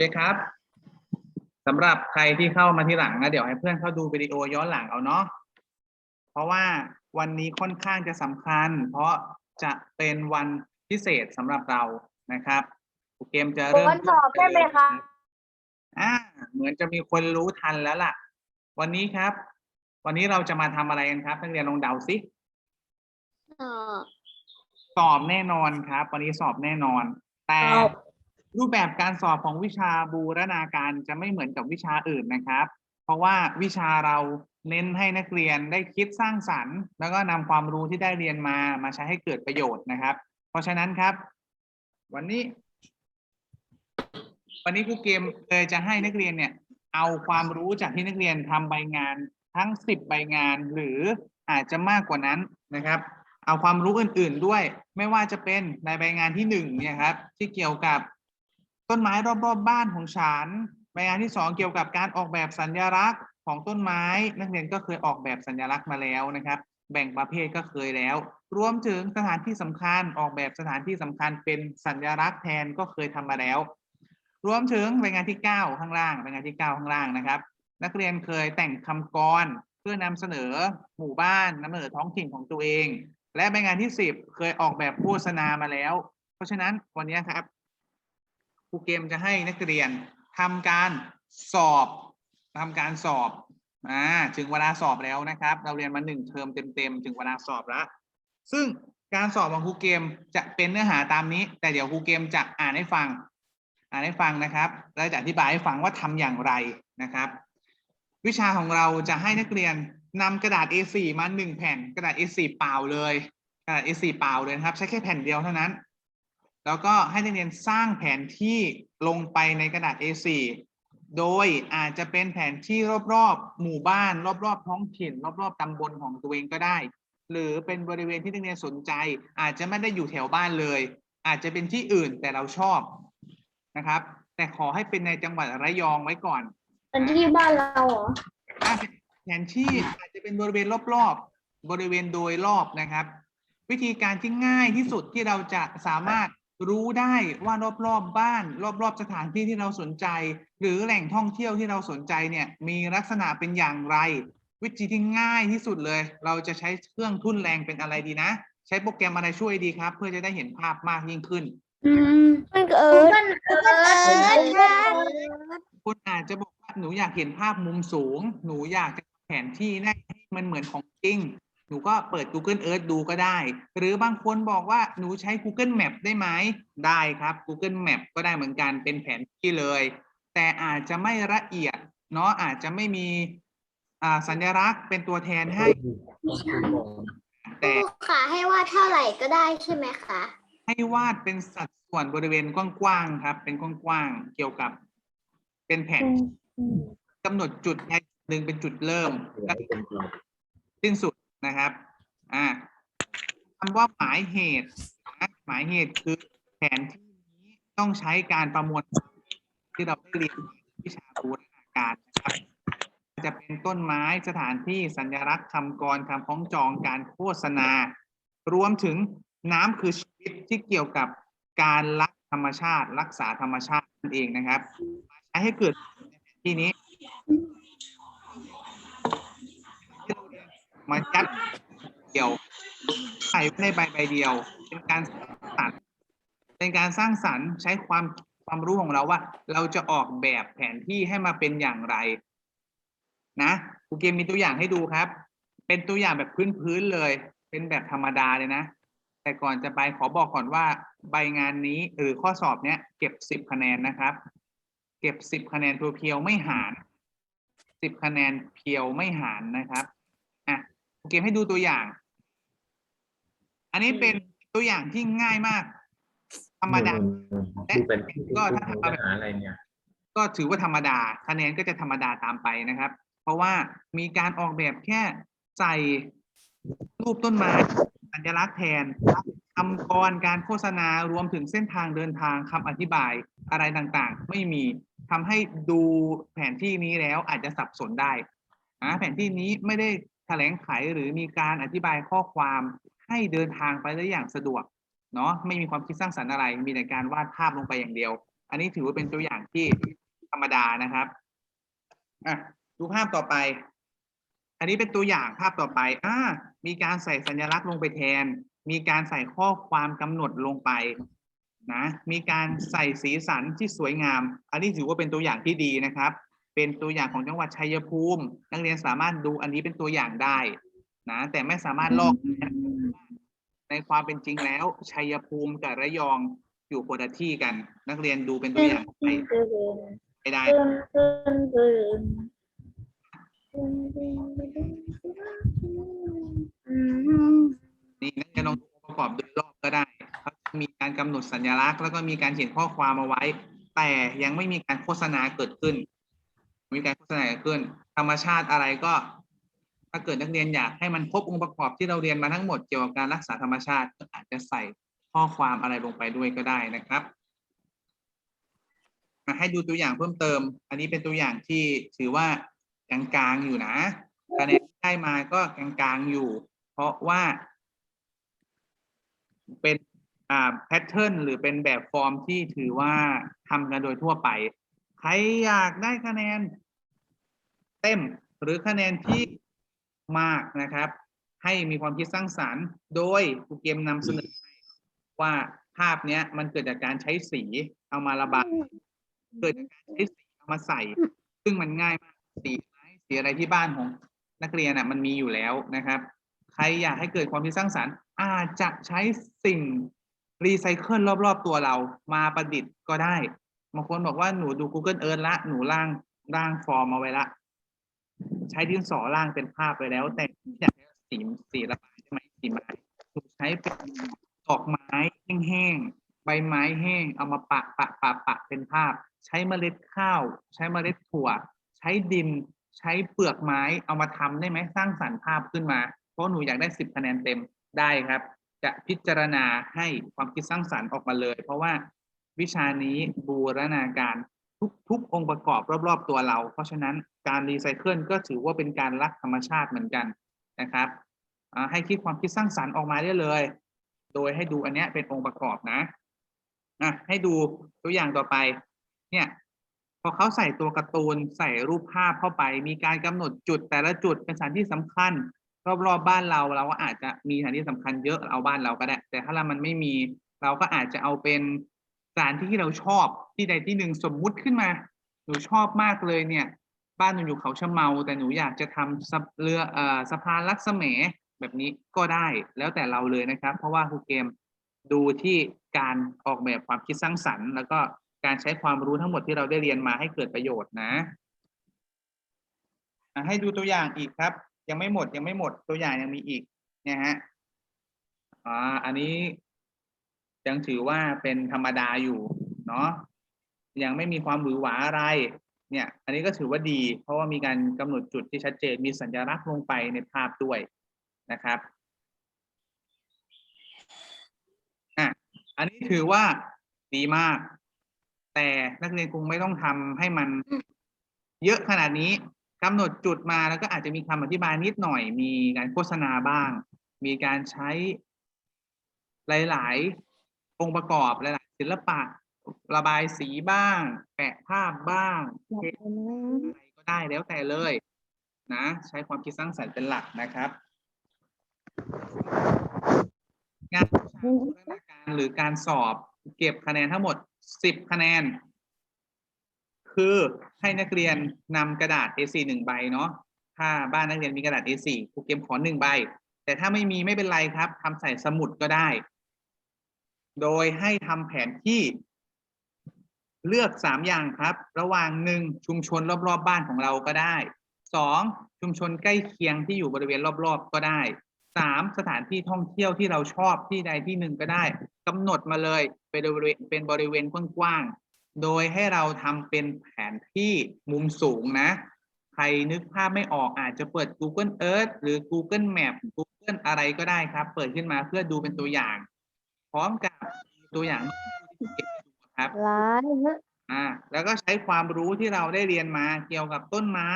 เคครับสำหรับใครที่เข้ามาที่หลังนะเดี๋ยวให้เพื่อนเข้าดูวิดีโอย้อนหลังเอาเนาะเพราะว่าวันนี้ค่อนข้างจะสำคัญ เพราะจะเป็นวันพิเศษสำหรับเรานะครับครูเกมจะเริ่มวันสอบใช่ไหมคะอ่าเหมือนจะมีคนรู้ทันแล้วล่ะ วันนี้ครับ วันนี้เราจะมาทำอะไรกันครับนักเรียนลองเดาสิเออสอบแน่นอนครับ วันนี้สอบแน่นอน แต่สอบ รูปแบบการสอบของวิชาบูรณาการจะไม่เหมือนกับวิชาอื่นนะครับ เพราะว่าวิชาเราเน้นให้นักเรียนได้คิดสร้างสรรค์ แล้วก็นำความรู้ที่ได้เรียนมามาใช้ให้เกิดประโยชน์นะครับ เพราะฉะนั้นครับ วันนี้ วันนี้ครูเกมเลยจะให้นักเรียนเนี่ยเอาความรู้จากที่นักเรียนทำใบงานทั้งสิบใบงานหรืออาจจะมากกว่านั้นนะครับ เอาความรู้อื่น ๆด้วย ไม่ว่าจะเป็นในใบงานที่หนึ่งเนี่ยครับ ที่เกี่ยวกับ ต้นไม้รอบๆบบ้านของฉันใบงานที่สองเกี่ยวกับการออกแบบสัญลักษณ์ของต้นไม้ นักเรียนก็เคยออกแบบสัญลักษณ์มาแล้วนะครับ แบ่งประเภทก็เคยแล้ว รวมถึงสถานที่สำคัญออกแบบสถานที่สำคัญเป็นสัญลักษณ์แทนก็เคยทำมาแล้ว รวมถึงรายงานที่ 9 ข้างล่างรายงานที่ 9 ข้างล่างนะครับ นักเรียนเคยแต่งคำกรเพื่อนำเสนอหมู่บ้านนำเสนอท้องถิ่นของตัวเอง และรายงานที่ 10 เคยออกแบบโฆษณามาแล้ว เพราะฉะนั้นวันนี้ครับ ครูเกมจะให้นักเรียนทำการสอบทำการสอบอ่าถึงเวลาสอบแล้วนะครับ เราเรียนมาหนึ่งเทอมเต็มๆถึงเวลาสอบแล้ว ซึ่งการสอบของครูเกมจะเป็นเนื้อหาตามนี้ แต่เดี๋ยวครูเกมจะอ่านให้ฟัง อ่านให้ฟังนะครับแล้วจะอธิบายให้ฟังว่าทำอย่างไรนะครับ วิชาของเราจะให้นักเรียนนำกระดาษ A4 มาหนึ่งแผ่น กระดาษ A4 เปล่าเลยกระดาษ A4 เปล่าเลยครับ ใช้แค่แผ่นเดียวเท่านั้น แล้วก็ให้นักเรียนสร้างแผนที่ลงไปในกระดาษ A4 โดยอาจจะเป็นแผนที่รอบๆ หมู่บ้าน รอบๆ ท้องถิ่น รอบๆ ตำบลของตัวเองก็ได้ หรือเป็นบริเวณที่นักเรียนสนใจ อาจจะไม่ได้อยู่แถวบ้านเลย อาจจะเป็นที่อื่นแต่เราชอบนะครับ แต่ขอให้เป็นในจังหวัดระยองไว้ก่อนเป็นที่บ้านเราเหรออะแผนที่อาจจะเป็นบริเวณรอบๆ บริเวณโดยรอบนะครับ วิธีการที่ง่ายที่สุดที่เราจะสามารถ รู้ได้ว่ารอบๆบ้าน รอบๆสถานที่ที่เราสนใจ หรือแหล่งท่องเที่ยวที่เราสนใจเนี่ยมีลักษณะเป็นอย่างไร วิธีที่ง่ายที่สุดเลย เราจะใช้เครื่องทุ่นแรงเป็นอะไรดีนะ ใช้โปรแกรมอะไรช่วยดีครับ เพื่อจะได้เห็นภาพมากยิ่งขึ้น อืมมันเอิร์ดมันเอิร์ดค่ะคุณอาจจะบอกว่าหนูอยากเห็นภาพมุมสูง หนูอยากจะแผนที่ให้มันเหมือนของจริง หนูก็เปิด Google Earth ดูก็ได้ หรือบางคนบอกว่าหนูใช้ Google Map ได้ไหมได้ครับ Google Map ก็ได้เหมือนกันเป็นแผนที่เลย แต่อาจจะไม่ละเอียดเนาะอาจจะไม่มีอ่าสัญลักษณ์เป็นตัวแทนให้ แต่ค่ะให้ว่าเท่าไหร่ก็ได้ใช่ไหมคะให้วาดเป็นสัดส่วนบริเวณกว้างๆครับ เป็นกว้างๆเกี่ยวกับ เป็นแผนกำหนดจุดใดจุดหนึ่งเป็นจุดเริ่มและสิ้นสุด นะครับอ่าคำว่าหมายเหตุนะหมายเหตุคือแผนที่นี้ต้องใช้การประมวลที่เราได้เรียนวิชาบูรณาการนะครับ จะเป็นต้นไม้สถานที่สัญลักษณ์คำกรคำพ้องจองการโฆษณา รวมถึงน้ำคือชีวิตที่เกี่ยวกับการรักธรรมชาติ รักษาธรรมชาตินั่นเองนะครับ ใช้ให้เกิดแผนที่นี้ มายัดเดี่ยวใส่ไว้ในใบใบเดียว เป็นการสร้างสรรค์เป็นการสร้างสรรค์ใช้ความความรู้ของเราว่า เราจะออกแบบแผนที่ให้มาเป็นอย่างไร นะครูเกมมีตัวอย่างให้ดูครับ เป็นตัวอย่างแบบพื้นๆเลย เป็นแบบธรรมดาเลยนะ แต่ก่อนจะไปขอบอกก่อนว่า ใบงานนี้หรือข้อสอบเนี้ยเก็บสิบคะแนนนะครับ เก็บสิบคะแนนตัวเพียวไม่หารสิบคะแนนเพียวไม่หารนะครับ เกมให้ดูตัวอย่าง อันนี้เป็นตัวอย่างที่ง่ายมาก ธรรมดาดูเป็นก็ถ้าทำปัญหาอะไรเนี่ย ก็ถือว่าธรรมดาคะแนนก็จะธรรมดาตามไปนะครับ เพราะว่ามีการออกแบบแค่ใส่รูปต้นไม้สัญลักษณ์แทนคำกรการโฆษณารวมถึงเส้นทางเดินทางคำอธิบายอะไรต่างๆ ไม่มีทำให้ดูแผนที่นี้แล้วอาจจะสับสนได้อ่าแผนที่นี้ไม่ได้แถลงไขหรือมีการอธิบายข้อความให้เดินทางไปได้อย่างสะดวกเนาะไม่มีความคิดสร้างสรรค์อะไร มีแต่การวาดภาพลงไปอย่างเดียว อันนี้ถือว่าเป็นตัวอย่างที่ธรรมดานะครับอะดูภาพต่อไป อันนี้เป็นตัวอย่างภาพต่อไปอ่ามีการใส่สัญลักษณ์ลงไปแทน มีการใส่ข้อความกำหนดลงไปนะมีการใส่สีสันที่สวยงาม อันนี้ถือว่าเป็นตัวอย่างที่ดีนะครับ เป็นตัวอย่างของจังหวัดชัยภูมิ นักเรียนสามารถดูอันนี้เป็นตัวอย่างได้นะแต่ไม่สามารถลอกได้ในความเป็นจริงแล้ว ชัยภูมิกับระยองอยู่คนละที่กัน นักเรียนดูเป็นตัวอย่างไปไปได้นี่นักเรียนลองดูองค์ประกอบโดยรอบก็ได้เขาจะมีการกำหนดสัญลักษณ์ แล้วก็มีการเขียนข้อความเอาไว้ แต่ยังไม่มีการโฆษณาเกิดขึ้น มีการโฆษณาขึ้น ธรรมชาติอะไรก็ ถ้าเกิดนักเรียนอยากให้มันครบองค์ประกอบที่เราเรียนมาทั้งหมดเกี่ยวกับการรักษาธรรมชาติก็อาจจะใส่ข้อความอะไรลงไปด้วยก็ได้นะครับมาให้ดูตัวอย่างเพิ่มเติม อันนี้เป็นตัวอย่างที่ถือว่ากลางๆอยู่นะคะแนนได้มาก็กลางๆอยู่ เพราะว่า เป็นอ่าแพทเทิร์นหรือเป็นแบบฟอร์มที่ถือว่าทำกันโดยทั่วไป ใครอยากได้คะแนน เต็มหรือคะแนนที่มากนะครับ ให้มีความคิดสร้างสรรค์ โดยครูเกมนำเสนอให้ว่าภาพเนี้ยมันเกิดจากการใช้สีเอามาระบายเกิดจากการใช้สีเอามาใส่ ซึ่งมันง่ายมากสีไม้สีอะไรที่บ้านของนักเรียนอะมันมีอยู่แล้วนะครับ ใครอยากให้เกิดความคิดสร้างสรรค์ อาจจะใช้สิ่งรีไซเคิลรอบ ๆ ตัวเรามาประดิษฐ์ก็ได้ บางคนบอกว่าหนูดู Google Earth ละหนูร่างร่างฟอร์มมาไว้ละ ใช้ดินสอร่างเป็นภาพไปแล้ว แต่อยากให้สีสีระบายใช่ไหมสีไม้หนูใช้เป็นดอกไม้แห้งๆใบไม้แห้ง เอามาปะปะปะปะเป็นภาพ ใช้เมล็ดข้าว ใช้เมล็ดถั่ว ใช้ดินใช้เปลือกไม้เอามาทำได้ไหมสร้างสรรค์ภาพขึ้นมา เพราะหนูอยากได้สิบคะแนนเต็มได้ครับ จะพิจารณาให้ความคิดสร้างสรรค์ออกมาเลย เพราะว่า วิชานี้บูรณาการทุกทุกองค์ประกอบรอบ ๆ ตัวเรา เพราะฉะนั้นการรีไซเคิลก็ถือว่าเป็นการรักธรรมชาติเหมือนกันนะครับให้คิดความคิดสร้างสรรค์ออกมาได้เลย โดยให้ดูอันนี้เป็นองค์ประกอบนะอะให้ดูตัวอย่างต่อไป เนี่ยพอเขาใส่ตัวการ์ตูนใส่รูปภาพเข้าไป มีการกำหนดจุดแต่ละจุดเป็นสถานที่สำคัญ รอบๆบบ้านเราเราก็อาจจะมีสถานที่สำคัญเยอะเอาบ้านเราก็ได้ แต่ถ้าเรามันไม่มีเราก็อาจจะเอาเป็นานที่ที่เราชอบที่ใดที่หนึ่งสมมุติขึ้นมา หนูชอบมากเลยเนี่ย บ้านหนูอยู่เขาชะเมา แต่หนูอยากจะทำสะเรือเอ่อสะพานลักษมแบบนี้ก็ได้แล้วแต่เราเลยนะครับ เพราะว่าครูเกมดูที่การออกแบบความคิดสร้างสรรค์ แล้วก็การใช้ความรู้ทั้งหมดที่เราได้เรียนมาให้เกิดประโยชน์นะอะให้ดูตัวอย่างอีกครับ ยังไม่หมดยังไม่หมดตัวอย่างยังมีอีกเนี่ยฮะอ่าอันนี้ ยังถือว่าเป็นธรรมดาอยู่เนาะยังไม่มีความหวือหวาอะไรเนี่ย อันนี้ก็ถือว่าดี เพราะว่ามีการกำหนดจุดที่ชัดเจนมีสัญลักษณ์ลงไปในภาพด้วยนะครับอะอันนี้ถือว่าดีมาก แต่นักเรียนคงไม่ต้องทำให้มันเยอะขนาดนี้กำหนดจุดมาแล้วก็อาจจะมีคำอธิบายนิดหน่อย มีการโฆษณาบ้าง มีการใช้หลาย ๆ องค์ประกอบหลายๆศิลปะ ระบายสีบ้าง แปะภาพบ้างเทคอะไรก็ได้แล้วแต่เลย นะ ใช้ความคิดสร้างสรรค์เป็นหลักนะครับงานบูรณาการหรือการสอบเก็บคะแนนทั้งหมด 10 คะแนน คือให้นักเรียนนำกระดาษ A4 หนึ่งใบเนาะถ้าบ้านนักเรียนมีกระดาษ A4 ครูเกมขอหนึ่งใบ แต่ถ้าไม่มีไม่เป็นไรครับทำใส่สมุดก็ได้ โดยให้ทำแผนที่เลือกสามอย่างครับ ระหว่างหนึ่งชุมชนรอบๆบบ้านของเราก็ได้สองชุมชนใกล้เคียงที่อยู่บริเวณรอบๆ ก็ได้สามสถานที่ท่องเที่ยวที่เราชอบที่ใดที่หนึ่งก็ได้กำหนดมาเลยเป็นบริเวณเป็นบริเวณกว้างๆโดยให้เราทำเป็นแผนที่มุมสูงนะ ใครนึกภาพไม่ออกอาจจะเปิด Google Earth หรือ Google Map Google อะไรก็ได้ครับ เปิดขึ้นมาเพื่อดูเป็นตัวอย่าง พร้อมกับตัวอย่างที่เก็บให้ดูครับ ร้ายเนอะอ่าแล้วก็ใช้ความรู้ที่เราได้เรียนมาเกี่ยวกับต้นไม้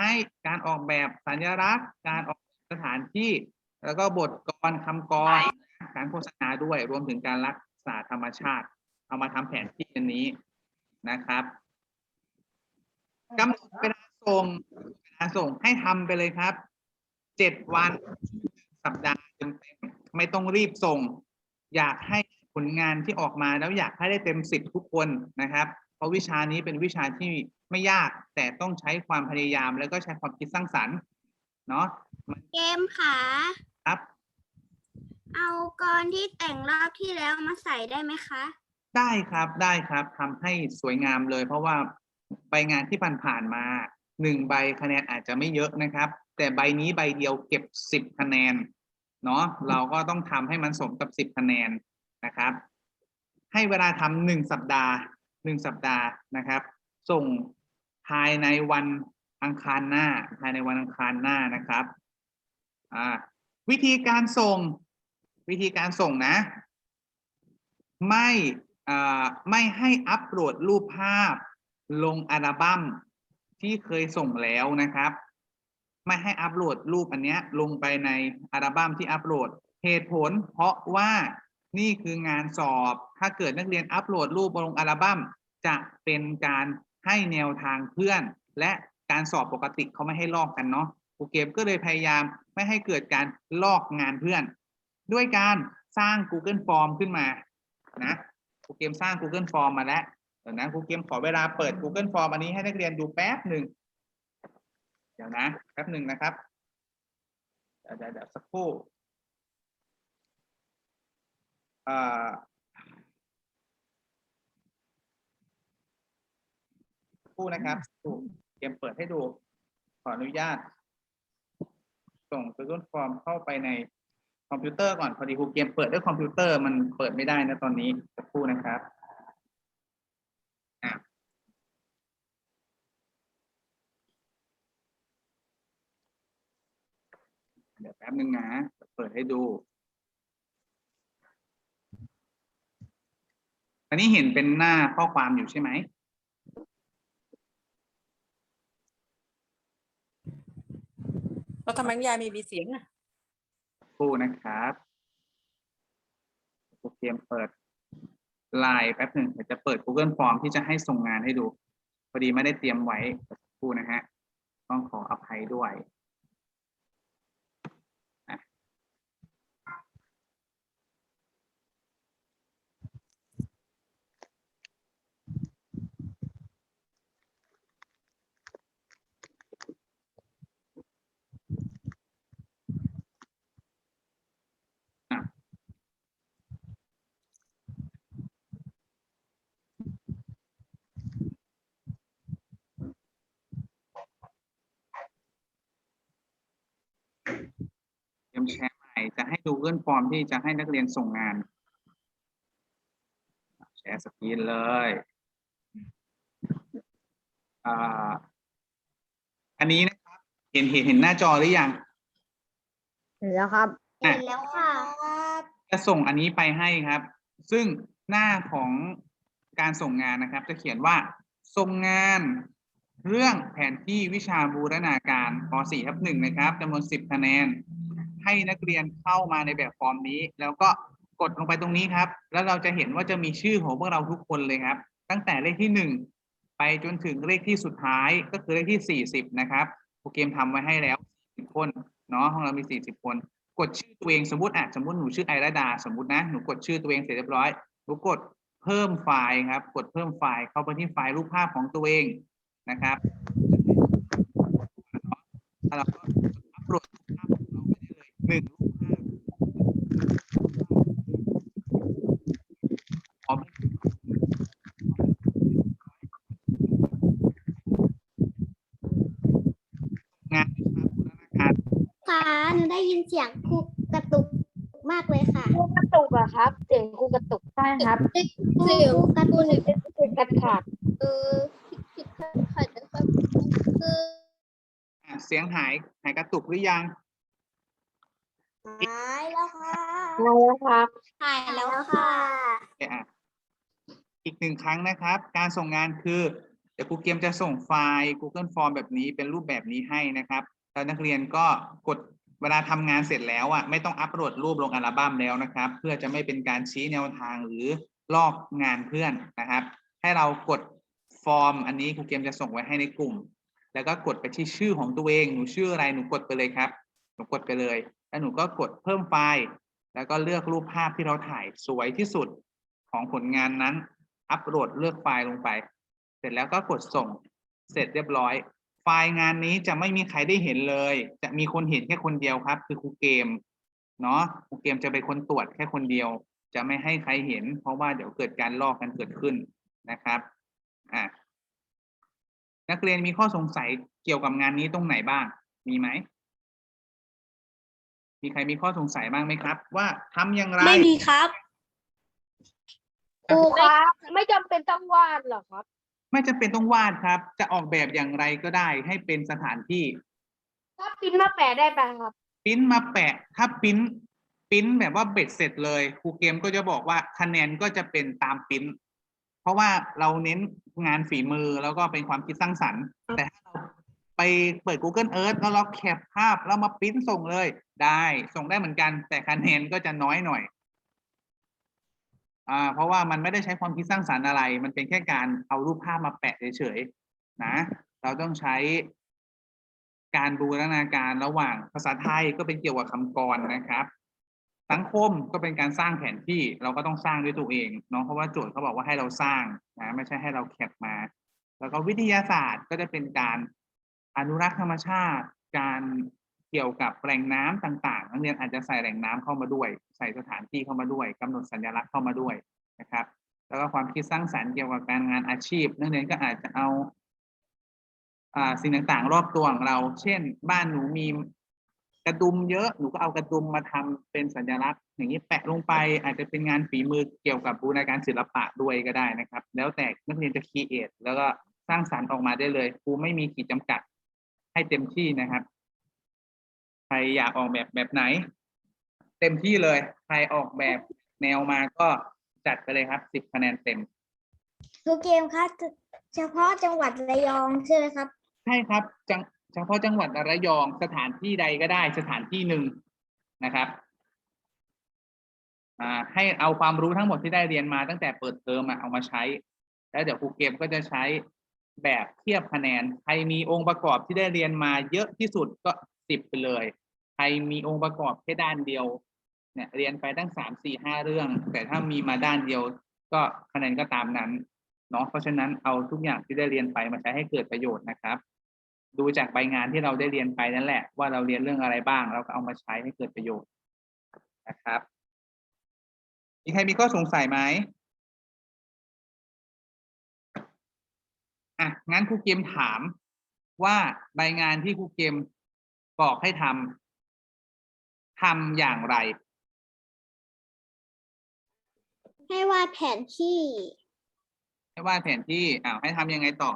การออกแบบสัญลักษณ์ การออกแบบสถานที่ แล้วก็บทกรคำกรการโฆษณาด้วยรวมถึงการรักษาธรรมชาติ เอามาทำแผนที่อันนี้นะครับกำหนดเวลาส่งเวลาส่งให้ทำไปเลยครับเจ็ดวันสัปดาห์เต็มๆไม่ต้องรีบส่ง อยากให้ ผลงานที่ออกมาแล้วอยากให้ได้เต็มสิบทุกคนนะครับ เพราะวิชานี้เป็นวิชาที่ไม่ยากแต่ต้องใช้ความพยายามแล้วก็ใช้ความคิดสร้างสรรค์เนาะเกมค่ะครับ เอากรที่แต่งรอบที่แล้วมาใส่ได้ไหมคะ ได้ครับได้ครับทำให้สวยงามเลย เพราะว่าใบงานที่ผ่านๆมาหนึ่งใบคะแนนอาจจะไม่เยอะนะครับ แต่ใบนี้ใบเดียวเก็บสิบคะแนนเนาะเราก็ต้องทำให้มันสมกับสิบคะแนน นะครับ ให้เวลาทำหนึ่งสัปดาห์หนึ่งสัปดาห์นะครับ ส่งภายในวันอังคารหน้า ภายในวันอังคารหน้านะครับวิธีการส่งวิธีการส่งนะ ไม่ไม่ให้อัปโหลดรูปภาพลงอัลบั้มที่เคยส่งแล้วนะครับ ไม่ให้อัปโหลดรูปอันเนี้ยลงไปในอัลบั้มที่อัปโหลดเหตุผล เพราะว่า นี่คืองานสอบ ถ้าเกิดนักเรียนอัปโหลดรูปลงอัลบั้มจะเป็นการให้แนวทางเพื่อน และการสอบปกติเขาไม่ให้ลอกกันเนาะครูเกมก็เลยพยายามไม่ให้เกิดการลอกงานเพื่อน ด้วยการสร้าง Google Form ขึ้นมานะครูเกมสร้าง Google Form มาแล้วเดี๋ยวนะครูเกมขอเวลาเปิด Google Form อันนี้ให้นักเรียนดูแป๊บหนึ่งเดี๋ยวนะแป๊บหนึ่งนะครับเดี๋ยวเดี๋ยวสักครู่ คู่นะครับสักครู่เกมเปิดให้ดู ขออนุญาต ส่ง Google Form เข้าไปในคอมพิวเตอร์ก่อน พอดีครูเกมเปิดด้วยคอมพิวเตอร์มันเปิดไม่ได้นะตอนนี้สักครู่นะครับเดี๋ยวแป๊บนึงนะ เปิดให้ดู อันนี้เห็นเป็นหน้าข้อความอยู่ใช่ไหม แล้วทำไมยายมีมีเสียงอะสักครู่นะครับครูเกมเปิดไลน์แป๊บหนึ่งเดี๋ยวจะเปิด Google Form ที่จะให้ส่งงานให้ดู พอดีไม่ได้เตรียมไว้สักครู่นะฮะ ต้องขออภัยด้วย เตรียมแชร์ใหม่ จะให้ดูเงื่อนฟอร์มที่จะให้นักเรียนส่งงาน แชร์สกรีนเลยอ่าอันนี้นะครับ เห็นเห็นเห็นหน้าจอหรือยังเห็นแล้วครับอะเห็นแล้วค่ะจะส่งอันนี้ไปให้ครับ ซึ่งหน้าของการส่งงานนะครับ จะเขียนว่าส่งงานเรื่องแผนที่วิชาบูรณาการป .4 ทับ1นะครับจำนวน 10 คะแนน ให้นักเรียนเข้ามาในแบบฟอร์มนี้ แล้วก็กดลงไปตรงนี้ครับ แล้วเราจะเห็นว่าจะมีชื่อของพวกเราทุกคนเลยครับ ตั้งแต่เลขที่ 1 ไปจนถึงเลขที่สุดท้ายก็คือเลขที่ 40 นะครับโปรแกรมทำไว้ให้แล้ว40คนเนาะของเรามี 40 คน กดชื่อตัวเองสมมติอะสมมติหนูชื่อไอราดา สมมตินะหนูกดชื่อตัวเองเสร็จเรียบร้อยหนูกดเพิ่มไฟล์ครับ กดเพิ่มไฟล์เข้าไปที่ไฟล์รูปภาพของตัวเองนะครับแล้วเราก็อัปโหลดรูปภาพของเราไปได้เลยหนึ่งรูปภาพพร้อมงานวิชาบูรณาการ ค่ะหนูได้ยิน เสียงครูกระตุกมากเลยค่ะครูกระตุกอะครับ เสียงครูกระตุกใช่ครับเสียงกระตุกเสียงขาดขาดเออผิดผิดขัดขัดคืออะเสียงหายหายกระตุกหรือยังหายแล้วค่ะมาแล้วครับหายแล้วค่ะอะอีกหนึ่งครั้งนะครับ การส่งงานคือ เดี๋ยวครูเกียมจะส่งไฟล์ Google Form แบบนี้เป็นรูปแบบนี้ให้นะครับ แล้วนักเรียนก็กด เวลาทำงานเสร็จแล้วอะไม่ต้องอัปโหลดรูปลงอัลบั้มแล้วนะครับ เพื่อจะไม่เป็นการชี้แนวทางหรือลอกงานเพื่อนนะครับ ให้เรากดฟอร์ม อันนี้ครูเกมจะส่งไว้ให้ในกลุ่ม แล้วก็กดไปที่ชื่อของตัวเองหนูชื่ออะไรหนูกดไปเลยครับหนูกดไปเลย แล้วหนูก็กดเพิ่มไฟล์ แล้วก็เลือกรูปภาพที่เราถ่ายสวยที่สุดของผลงานนั้น อัปโหลดเลือกไฟล์ลงไป เสร็จแล้วก็กดส่งเสร็จเรียบร้อย ไฟล์งานนี้จะไม่มีใครได้เห็นเลย จะมีคนเห็นแค่คนเดียวครับ คือครูเกมเนาะครูเกมจะเป็นคนตรวจแค่คนเดียว จะไม่ให้ใครเห็น เพราะว่าเดี๋ยวเกิดการลอกกันเกิดขึ้นนะครับอะนักเรียนมีข้อสงสัยเกี่ยวกับงานนี้ตรงไหนบ้าง มีไหม มีใครมีข้อสงสัยบ้างไหมครับ ว่าทำอย่างไร ไม่มีครับ ครูครับ ไม่จำเป็นต้องวาดหรอครับ ไม่จำเป็นต้องวาดครับ จะออกแบบอย่างไรก็ได้ ให้เป็นสถานที่ถ้าปริ้นมาแปะได้ไหมครับปริ้นมาแปะ ถ้าปริ้นปริ้นแบบว่าเบ็ดเสร็จเลยครูเกมก็จะบอกว่าคะแนนก็จะเป็นตามปริ้น เพราะว่าเราเน้นงานฝีมือแล้วก็เป็นความคิดสร้างสรรค์ แต่ถ้าเราไปเปิด Google Earth แล้วเราแคปภาพแล้วมาปริ้นส่งเลย ได้ส่งได้เหมือนกัน แต่คะแนนก็จะน้อยหน่อย อ่าเพราะว่ามันไม่ได้ใช้ความคิดสร้างสรรค์อะไร มันเป็นแค่การเอารูปภาพมาแปะเฉยๆนะ เราต้องใช้การบูรณาการระหว่างภาษาไทยก็เป็นเกี่ยวกับคำกรนะครับ สังคมก็เป็นการสร้างแผนที่เราก็ต้องสร้างด้วยตัวเองเนาะเพราะว่าโจทย์เขาบอกว่าให้เราสร้างนะไม่ใช่ให้เราแคปมา แล้วก็วิทยาศาสตร์ก็จะเป็นการอนุรักษ์ธรรมชาติ การ เกี่ยวกับแหล่งน้ำต่างๆ นักเรียนอาจจะใส่แหล่งน้ำเข้ามาด้วย ใส่สถานที่เข้ามาด้วยกำหนดสัญลักษณ์เข้ามาด้วยนะครับ แล้วก็ความคิดสร้างสรรค์เกี่ยวกับการงานอาชีพ นักเรียนก็อาจจะเอาอ่าสิ่งต่างๆ รอบตัวของเรา เช่น บ้านหนูมีกระดุมเยอะ หนูก็เอากระดุมมาทำเป็นสัญลักษณ์ อย่างนี้แปะลงไป อาจจะเป็นงานฝีมือเกี่ยวกับบูรณาการศิลปะด้วยก็ได้นะครับ แล้วแต่นักเรียนจะคีเอทแล้วก็สร้างสรรค์ออกมาได้เลยครูไม่มีขีดจำกัดให้เต็มที่นะครับ ใครอยากออกแบบแบบไหน เต็มที่เลย ใครออกแบบแนวมาก็จัดไปเลยครับสิบคะแนนเต็มครูเกมครับเฉพาะจังหวัดระยองใช่ไหมครับ ใช่ครับจังเฉพาะจังหวัดระยองสถานที่ใดก็ได้สถานที่หนึ่งนะครับอ่าให้เอาความรู้ทั้งหมดที่ได้เรียนมาตั้งแต่เปิดเทอมอะเอามาใช้ แล้วเดี๋ยวครูเกมก็จะใช้แบบเทียบคะแนน ใครมีองค์ประกอบที่ได้เรียนมาเยอะที่สุดก็ สิบไปเลย ใครมีองค์ประกอบแค่ด้านเดียวเนี่ยเรียนไปตั้งสามสี่ห้าเรื่อง แต่ถ้ามีมาด้านเดียว ก็คะแนนก็ตามนั้นเนาะเพราะฉะนั้นเอาทุกอย่างที่ได้เรียนไปมาใช้ให้เกิดประโยชน์นะครับ ดูจากใบงานที่เราได้เรียนไปนั่นแหละ ว่าเราเรียนเรื่องอะไรบ้าง เราก็เอามาใช้ให้เกิดประโยชน์นะครับมีใครมีข้อสงสัยไหมอะงั้นครูเกมถามว่าใบงานที่ครูเกม บอกให้ทำทำอย่างไร ให้วาดแผนที่ ให้วาดแผนที่อ้าวให้ทำยังไงต่อ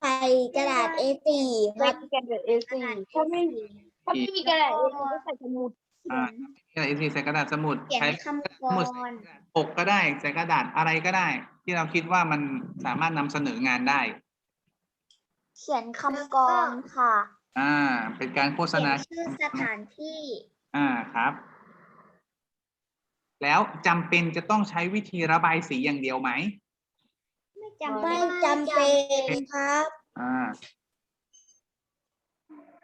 ใส่กระดาษ A4 คใส่รับกระดาษ A4 ถ้าไม่ถ้าไม่มีกระดาษ A4 ก็ใส่สมุดอ่าใส่ใส่กระดาษสมุดเขียนใช้คำกสมุดรปกก็ได้ใส่กระดาษอะไรก็ได้ ที่เราคิดว่ามันสามารถนำเสนองานได้ เขียนคำกรค่ะ อ่า เป็นการโฆษเขียนณา ชื่อสถานที่ อ่าครับ แล้วจำเป็นจะต้องใช้วิธีระบายสีอย่างเดียวไหมไม่จำเป็นครับอ่า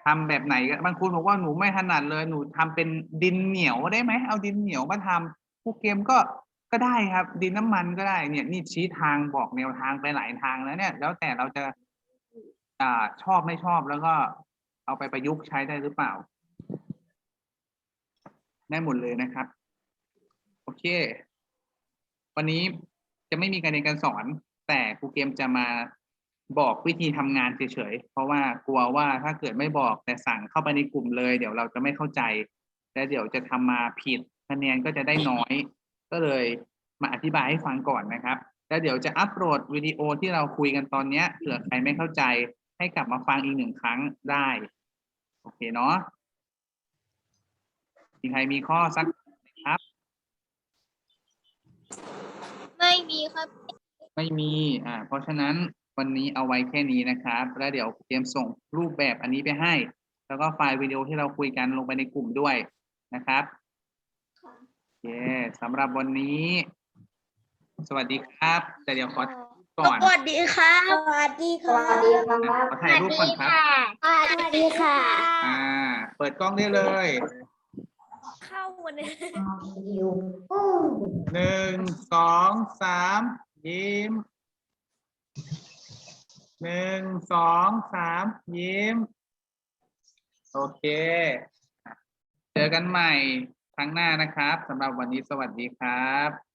ทำแบบไหนก็บางคนบอกว่าหนูไม่ถนัดเลยหนูทำเป็นดินเหนียวได้ไหมเอาดินเหนียวมาทำผู้เกมก็ก็ได้ครับ ดินน้ำมันก็ได้เนี่ยนี่ชี้ทางบอกแนวทางไปหลายทางแล้วเนี่ย แล้วแต่เราจะ อ่าชอบไม่ชอบแล้วก็ เอาไปประยุกต์ใช้ได้หรือเปล่า ได้หมดเลยนะครับ โอเค วันนี้จะไม่มีการเรียนการสอน แต่ครูเกมจะมาบอกวิธีทำงานเฉยๆ เพราะว่ากลัวว่าถ้าเกิดไม่บอกแต่สั่งเข้าไปในกลุ่มเลย เดี๋ยวเราจะไม่เข้าใจ และเดี๋ยวจะทำมาผิดคะแนนก็จะได้น้อย ก็เลยมาอธิบายให้ฟังก่อนนะครับแล้วเดี๋ยวจะอัปโหลดวิดีโอที่เราคุยกันตอนนี้เผื่อใครไม่เข้าใจให้กลับมาฟังอีกหนึ่งครั้งได้ โอเคเนาะมีใครมีข้อสักไหมครับ ไม่มีครับไม่มี อ่า เพราะฉะนั้นวันนี้เอาไว้แค่นี้นะครับ แล้วเดี๋ยวเตรียมส่งรูปแบบอันนี้ไปให้ แล้วก็ไฟล์วิดีโอที่เราคุยกันลงไปในกลุ่มด้วยนะครับโอเคสำหรับวันนี้ สวัสดีครับ แต่เดี๋ยวขอ ก่อนสวัสดีครับ สวัสดีค่ะขอถ่ายรูปก่อนครับสวัสดีค่ะ อ่า เปิดกล้องได้เลย เข้าวันนี้หนึ่งสองสามยิ้มหนึ่งสองสามยิ้ม โอเค เจอกันใหม่ครั้งหน้านะครับสำหรับวันนี้สวัสดีครับ